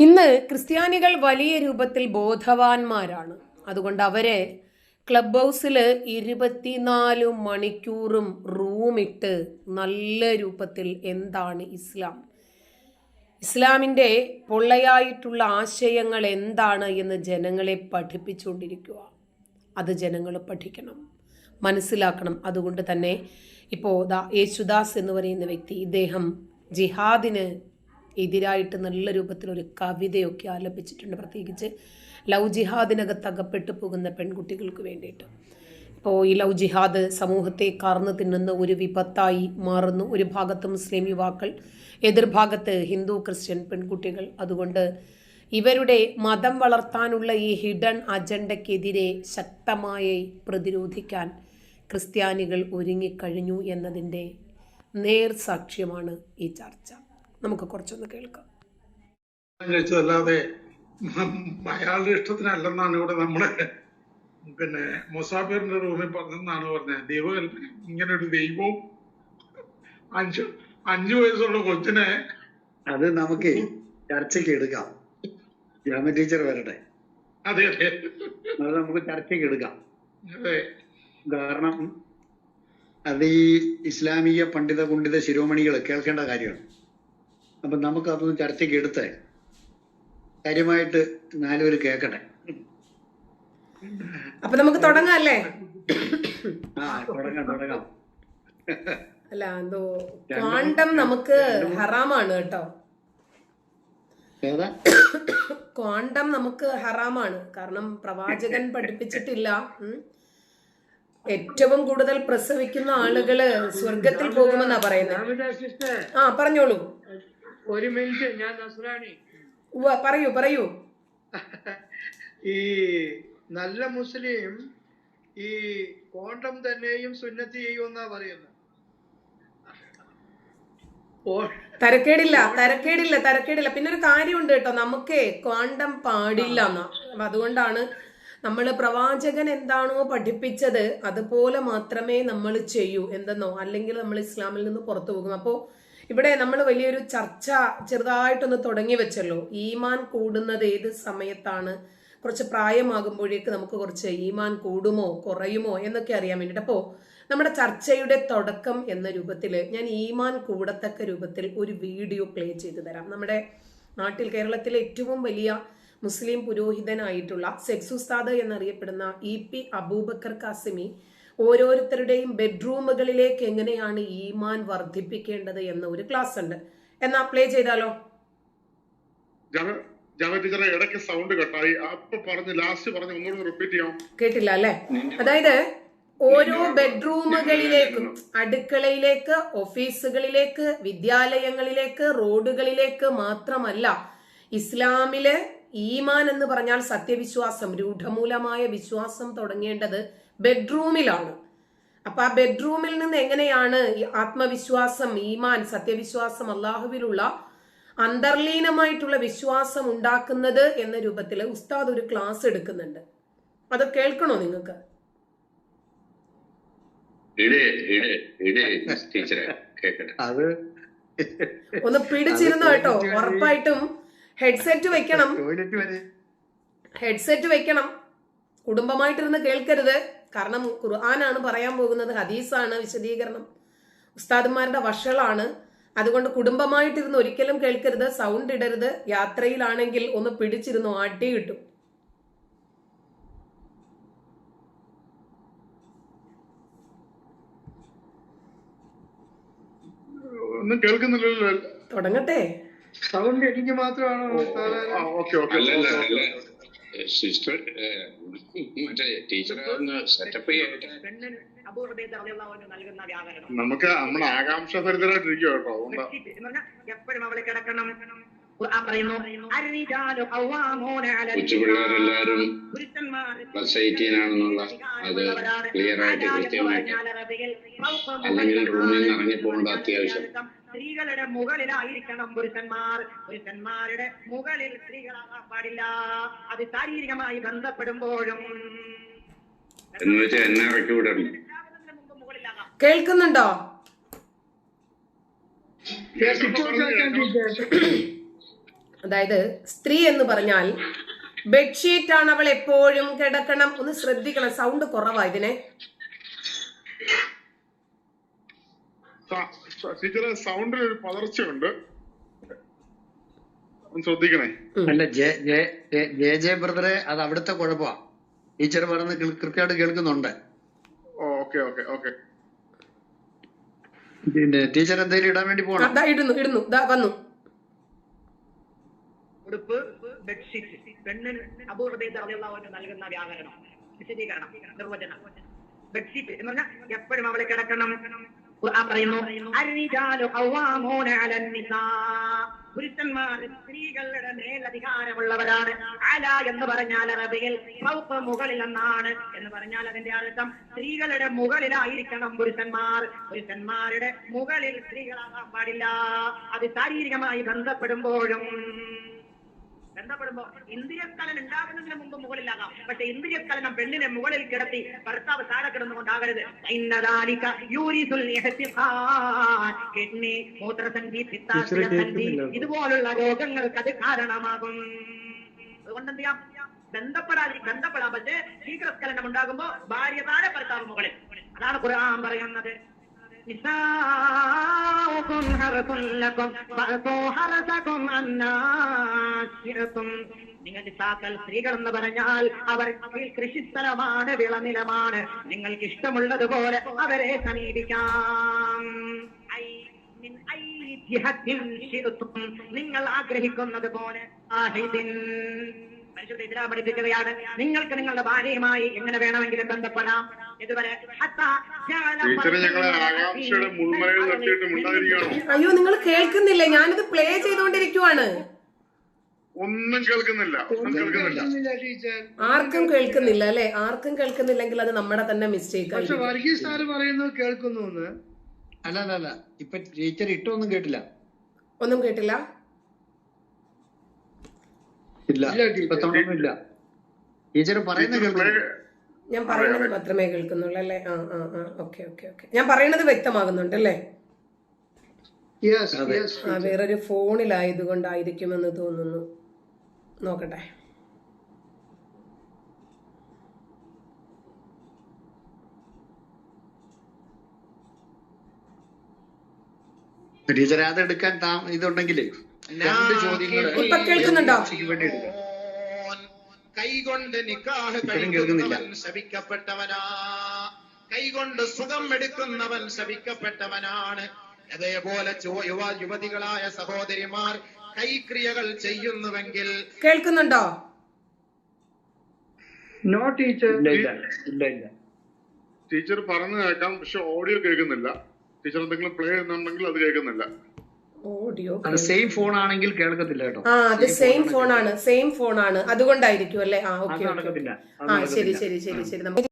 ഇന്ന് ക്രിസ്ത്യാനികൾ വലിയ രൂപത്തിൽ ബോധവാന്മാരാണ്. അതുകൊണ്ട് അവരെ ക്ലബ് ഹൗസിൽ ഇരുപത്തിനാല് മണിക്കൂറും റൂമിട്ട് നല്ല രൂപത്തിൽ എന്താണ് ഇസ്ലാം? ഇസ്ലാമിന്റെ പൊള്ളയായിട്ടുള്ള ആശയങ്ങൾ എന്താണ് എന്ന് ജനങ്ങളെ പഠിപ്പിച്ചുകൊണ്ടിരിക്കുക. അത് ജനങ്ങൾ പഠിക്കണം. മനസ്സിലാക്കണം. അതുകൊണ്ട് തന്നെ ഇപ്പോൾ ദാ യേശുദാസ് എന്ന് പറയുന്ന വ്യക്തി ഇദ്ദേഹം ജിഹാദിന് എതിരായിട്ട് നല്ല രൂപത്തിൽ ഒരു കവിതയൊക്കെ ആലപിച്ചിട്ടുണ്ട്. പ്രത്യേകിച്ച് ലവ് ജിഹാദിനകത്ത് അകപ്പെട്ടു പോകുന്ന പെൺകുട്ടികൾക്ക് വേണ്ടിയിട്ട്. ഇപ്പോൾ ഈ ലവ് ജിഹാദ് സമൂഹത്തെ കറന്നു തിന്നുന്ന ഒരു വിപത്തായി മാറുന്നു. ഒരു ഭാഗത്ത് മുസ്ലിം യുവാക്കൾ എതിർഭാഗത്ത് ഹിന്ദു ക്രിസ്ത്യൻ പെൺകുട്ടികൾ. അതുകൊണ്ട് ഇവരുടെ മതം വളർത്താനുള്ള ഈ ഹിഡൻ അജണ്ടയ്ക്കെതിരെ ശക്തമായി പ്രതിരോധിക്കാൻ ക്രിസ്ത്യാനികൾ ഒരുങ്ങിക്കഴിഞ്ഞു എന്നതിന്റെ നേർസാക്ഷ്യമാണ് ഈ ചർച്ച. നമുക്ക് കുറച്ചൊന്ന് കേൾക്കാം. അല്ലാതെ അയാളുടെ ഇഷ്ടത്തിനല്ലെന്നാണ് ഇവിടെ നമ്മുടെ പിന്നെ മുസാഫിറിന്റെ റൂമിൽ പറഞ്ഞെന്നാണ് പറഞ്ഞത് ദൈവം ഇങ്ങനെ ഒരു ദൈവവും അഞ്ചു അഞ്ചു വയസ്സുള്ള കൊച്ചിനെ അത് നമുക്ക് ചർച്ചയ്ക്ക് എടുക്കാം. ജാമ ടീച്ചർ വരട്ടെ. അതെ അതെ. അത് നമുക്ക് ചർച്ചയ്ക്ക് എടുക്കാം. അതെ. കാരണം അത് ഈ ഇസ്ലാമിക പണ്ഡിത കുണ്ഡിത ശിരോമണികൾ കേൾക്കേണ്ട കാര്യമാണ്. അപ്പൊ നമുക്ക് അതൊന്ന് ചർച്ചയ്ക്ക് എടുത്ത്. കാര്യമായിട്ട് നാലുപേര് കേൾക്കട്ടെ അപ്പൊ നമുക്ക് തുടങ്ങാം അല്ലേ? ആ തുടങ്ങാം തുടങ്ങാം. അല്ല എന്തോ ക്വാണ്ടം നമുക്ക് ഹറാമാണ് കേട്ടോ. ക്വാണ്ടം നമുക്ക് ഹറാമാണ്. കാരണം പ്രവാചകൻ പഠിപ്പിച്ചിട്ടില്ല. ഏറ്റവും കൂടുതൽ പ്രസവിക്കുന്ന ആളുകൾ സ്വർഗത്തിൽ പോകുമെന്നാ പറയുന്നത് ആ പറഞ്ഞോളൂ. ഒരു മിനിറ്റ് ഞാൻ നസ്രാണി. പറയൂ പറയൂ. ഈ നല്ല മുസ്ലിം ഈ കോണ്ടം തന്നെയും സുന്നത്ത് ചെയ്യുമെന്നാ പറയുന്നത് തരക്കേടില്ല തരക്കേടില്ല തരക്കേടില്ല. പിന്നെ ഒരു കാര്യമുണ്ട് കേട്ടോ നമുക്കേ ക്വാണ്ടം പാടില്ല എന്നാ അതുകൊണ്ടാണ് നമ്മൾ പ്രവാചകൻ എന്താണോ പഠിപ്പിച്ചത് അതുപോലെ മാത്രമേ നമ്മൾ ചെയ്യൂ എന്തെന്നോ അല്ലെങ്കിൽ നമ്മൾ ഇസ്ലാമിൽ നിന്ന് പുറത്തു പോകും. അപ്പോൾ ഇവിടെ നമ്മൾ വലിയൊരു ചർച്ച ചെറുതായിട്ടൊന്ന് തുടങ്ങി വെച്ചല്ലോ. ഈമാൻ കൂടുന്നത് ഏത് സമയത്താണ്? കുറച്ച് പ്രായമാകുമ്പോഴേക്ക് നമുക്ക് കുറച്ച് ഈമാൻ കൂടുമോ കുറയുമോ എന്നൊക്കെ അറിയാൻ വേണ്ടിയിട്ട്. അപ്പോൾ നമ്മുടെ ചർച്ചയുടെ തുടക്കം എന്ന രൂപത്തിൽ ഞാൻ ഈമാൻ കൂടത്തക്ക രൂപത്തിൽ ഒരു വീഡിയോ പ്ലേ ചെയ്തു തരാം. നമ്മുടെ നാട്ടിൽ കേരളത്തിലെ ഏറ്റവും വലിയ മുസ്ലിം പുരോഹിതനായിട്ടുള്ള സെക്സുസ്താദ് എന്നറിയപ്പെടുന്ന ഇ പി അബൂബക്കർ കാസിമി ഓരോരുത്തരുടെയും ബെഡ്റൂമുകളിലേക്ക് എങ്ങനെയാണ് ഈമാൻ വർദ്ധിപ്പിക്കേണ്ടത് എന്ന ഒരു ക്ലാസ് ഉണ്ട്. എന്നാ പ്ലേ ചെയ്താലോ? ടീച്ചറെ ഇടയ്ക്ക് സൗണ്ട് കട്ടായി. അപ്പൊ പറഞ്ഞ് ലാസ്റ്റ് പറഞ്ഞ് ഒന്നുകൂടി റിപ്പീറ്റ് ചെയ്യാം കേട്ടില്ല അല്ലേ? അതായത് ഓരോ ബെഡ്റൂമുകളിലേക്കും അടുക്കളയിലേക്ക് ഓഫീസുകളിലേക്ക് വിദ്യാലയങ്ങളിലേക്ക് റോഡുകളിലേക്ക് മാത്രമല്ല ഇസ്ലാമിലെ ഈമാൻ എന്ന് പറഞ്ഞാൽ സത്യവിശ്വാസം രൂഢമൂലമായ വിശ്വാസം തുടങ്ങേണ്ടത് ബെഡ്റൂമിലാണ്. അപ്പൊ ആ ബെഡ്റൂമിൽ നിന്ന് എങ്ങനെയാണ് ഈ ആത്മവിശ്വാസം ഈമാൻ സത്യവിശ്വാസം അള്ളാഹുവിലുള്ള അന്തർലീനമായിട്ടുള്ള വിശ്വാസം ഉണ്ടാക്കുന്നത് എന്ന രൂപത്തിൽ ഉസ്താദ് ഒരു ക്ലാസ് എടുക്കുന്നുണ്ട്. അത് കേൾക്കണോ നിങ്ങൾക്ക്? ഇട് ഇട് ഇട് ടീച്ചറെ അത് ഒന്ന് പിടിച്ചിരുന്നു കേട്ടോ? ഉറപ്പായിട്ടും ഹെഡ്സെറ്റ് വെക്കണം. ടോയ്ലറ്റ് വരെ. ഹെഡ്സെറ്റ് വെക്കണം. കുടുംബമായിട്ടിരുന്ന് കേൾക്കരുത്. കാരണം ഖുർആനാണ് പറയാൻ പോകുന്നത് ഹദീസാണ് വിശദീകരണം ഉസ്താദന്മാരുടെ വഷളാണ് അതുകൊണ്ട് കുടുംബമായിട്ടിരുന്ന് ഒരിക്കലും കേൾക്കരുത് സൗണ്ട് ഇടരുത് യാത്രയിലാണെങ്കിൽ ഒന്ന് പിടിച്ചിരുന്നു അടി കിട്ടും ഒന്നും കേൾക്കുന്നില്ലല്ലോ തുടങ്ങട്ടെ സൗണ്ട് എനിക്ക് മാത്രമാണ് ഓക്കെ ഓക്കെ സിസ്റ്റർ മറ്റേ ടീച്ചർ ഒന്ന് സെറ്റപ്പ് വ്യാകരണം. നമുക്ക് നമ്മൾ ആകാംക്ഷ ഭരിതരായിട്ടിരിക്കും കേട്ടോ എപ്പോഴും അവളെ കിടക്കണം. ഖുർആൻ പറയുന്നു "അർരിജാലു ഖവ്വാമൂന അലൽ പിള്ളേരെല്ലാരും പുരുഷന്മാർ പ്ലസ് എയ്റ്റീൻ ആണെന്നുള്ള അത് ക്ലിയർ ആയിട്ട് കൃത്യമായിട്ട് അല്ലെങ്കിൽ റൂമിൽ നിന്ന് ഇറങ്ങി പോകേണ്ട അത്യാവശ്യം. സ്ത്രീകളുടെ മുകളിലായിരിക്കണം പുരുഷന്മാർ. പുരുഷന്മാരുടെ മുകളിൽ സ്ത്രീകളാകാൻ പാടില്ല. അത് ശാരീരികമായി ബന്ധപ്പെടുമ്പോഴും കേൾക്കുന്നുണ്ടോ? അതായത് സ്ത്രീ എന്ന് പറഞ്ഞാൽ ബെഡ്ഷീറ്റ് ആണ് അവൾ എപ്പോഴും കിടക്കണം. ഒന്ന് ശ്രദ്ധിക്കണം. സൗണ്ട് കുറവാ ഇതിനെ. ടീച്ചറെ സൗണ്ടിൽ ഒരു പതർച്ചയുണ്ട്. ഒന്ന് ശ്രദ്ധിക്കണേ. അല്ല ജെ ജെ ജെ- ബ്രദറെ അത് അവിടുത്തെ കുഴപ്പമാ. ടീച്ചർ പറയുന്നത് കേൾ- കൃത്യമായിട്ട് കേൾക്കുന്നുണ്ട്. Okay okay okay. ടീച്ചർ എന്തെങ്കിലും ഇടാൻ വേണ്ടി പോകണം ഇടുന്നു ഇടുന്നു. ദാ വന്നു. ഉടുപ്പ് ബെഡ്ഷീറ്റ് പെണ്ണിന് അപൂർവതയിൽ നൽകുന്ന വ്യാകരണം. വിശദീകരണം നിർവചനം. ബെഡ്ഷീറ്റ് എന്ന് പറഞ്ഞാൽ എപ്പോഴും അവളെ കിടക്കണം. പറയുന്നു. പുരുഷന്മാർ സ്ത്രീകളുടെ മേലധികാരമുള്ളവരാണ്. അല എന്ന് പറഞ്ഞാൽ അറബിയിൽ മുകളിൽ എന്നാണ് എന്ന് പറഞ്ഞാൽ അതിന്റെ അർത്ഥം സ്ത്രീകളുടെ മുകളിലായിരിക്കണം പുരുഷന്മാർ. പുരുഷന്മാരുടെ മുകളിൽ സ്ത്രീകളാകാൻ പാടില്ല. അത് ശാരീരികമായി ബന്ധപ്പെടുമ്പോഴും ബന്ധപ്പെടുമ്പോ ഇന്ദ്രിയസ്ഖലനം ഉണ്ടാകുന്നതിന് മുമ്പ് മുകളിലാകാം. പക്ഷെ ഇന്ദ്രിയസ്ഖലനം പെണ്ണിനെ മുകളിൽ കിടത്തി ഭർത്താവ് താഴെ കിടന്നുകൊണ്ടാകരുത്. മൂത്രസന്ധി പിത്താശയസന്ധി ഇതുപോലുള്ള രോഗങ്ങൾക്ക് അത് കാരണമാകും. അതുകൊണ്ട് എന്ത് ചെയ്യാം? ബന്ധപ്പെടാതി ബന്ധപ്പെടാം. പക്ഷേ ശീഘ്രസ്ഖലനം ഉണ്ടാകുമ്പോ ഭാര്യ താഴെ ഭർത്താവ് മുകളിൽ. അതാണ് ഖുർആൻ പറയുന്നത്. നിസാഉകും ഹർസുൻ ലക്കും ഫഅതു ഹർസകും അന്നാശിഅതും നിങ്ങൾ നിസാക്കൾ സ്ത്രീകൾ എന്ന് പറഞ്ഞാൽ അവർ കൃഷിസ്ഥലമാണ് വിളനിലമാണ്. നിങ്ങൾക്ക് ഇഷ്ടമുള്ളതുപോലെ അവരെ സമീപിക്കാം. നിങ്ങൾ ആഗ്രഹിക്കുന്നത് പോലെ പരിശുദ്ധ ഇസ്ലാം പഠിപ്പിക്കുകയാണ്. നിങ്ങൾക്ക് നിങ്ങളുടെ ഭാര്യയുമായി എങ്ങനെ വേണമെങ്കിലും ബന്ധപ്പെടാം. ഇതുവരെ അയ്യോ നിങ്ങൾ കേൾക്കുന്നില്ല? ഞാനിത് പ്ലേ ചെയ്തുകൊണ്ടിരിക്കുവാണ്. ഒന്നും കേൾക്കുന്നില്ല. ഒന്നും കേൾക്കുന്നില്ല. ആർക്കും കേൾക്കുന്നില്ല അല്ലെ? ആർക്കും കേൾക്കുന്നില്ലെങ്കിൽ അത് നമ്മുടെ തന്നെ മിസ്റ്റേക്ക് പക്ഷെ വർഗീസ് സാറ് പറയുന്നത് കേൾക്കുന്നു എന്ന്. അല്ല അല്ല അല്ല. ഇപ്പൊ ടീച്ചർ ഇട്ടൊന്നും കേട്ടില്ല. ഒന്നും കേട്ടില്ല? ഇല്ല. ഇല്ല, ടീച്ചർ. പറയുന്നത് കേൾക്കുന്നു. ഞാൻ പറയുന്നത് മാത്രമേ കേൾക്കുന്നുള്ളൂ അല്ലേ? ആ ആ ആ. Okay okay okay. ഞാൻ പറയുന്നത് വ്യക്തമാകുന്നുണ്ട് അല്ലേ? ആ വേറൊരു ഫോണിലായതുകൊണ്ടായിരിക്കുമെന്ന് തോന്നുന്നു. നോക്കട്ടെ. ടീച്ചർ അത് എടുക്കാൻ താ ഇതുണ്ടെങ്കിലേ. രണ്ട് ചോദ്യങ്ങൾ കേൾക്കുന്നുണ്ടോ? കൈകൊണ്ട് നിക്കാഹ്. കഴിക്കുന്നവൻ ശപിക്കപ്പെട്ടവനാ. കൈകൊണ്ട് സുഖം എടുക്കുന്നവൻ ശപിക്കപ്പെട്ടവനാണ്. അതേപോലെ യുവ യുവതികളായ സഹോദരിമാർ കൈക്രിയകൾ ചെയ്യുന്നുവെങ്കിൽ കേൾക്കുന്നുണ്ടോ? നോ ടീച്ചർ ഇല്ല ഇല്ല ഇല്ല ഇല്ല. ടീച്ചർ പറഞ്ഞു കേൾക്കാം പക്ഷെ ഓഡിയോ കേൾക്കുന്നില്ല. ടീച്ചർ എന്തെങ്കിലും പ്ലേ ചെയ്യുന്നുണ്ടെങ്കിൽ അത് കേൾക്കുന്നില്ല. ഓഡിയോ സെയിം ഫോൺ ആണെങ്കിൽ കേൾക്കത്തില്ല കേട്ടോ. ആ അത് സെയിം ഫോണാണ് സെയിം ഫോണാണ് അതുകൊണ്ടായിരിക്കും അല്ലേ? ആ ഓക്കെ ആ ശരി ശരി ശരി ശരി. നമുക്ക്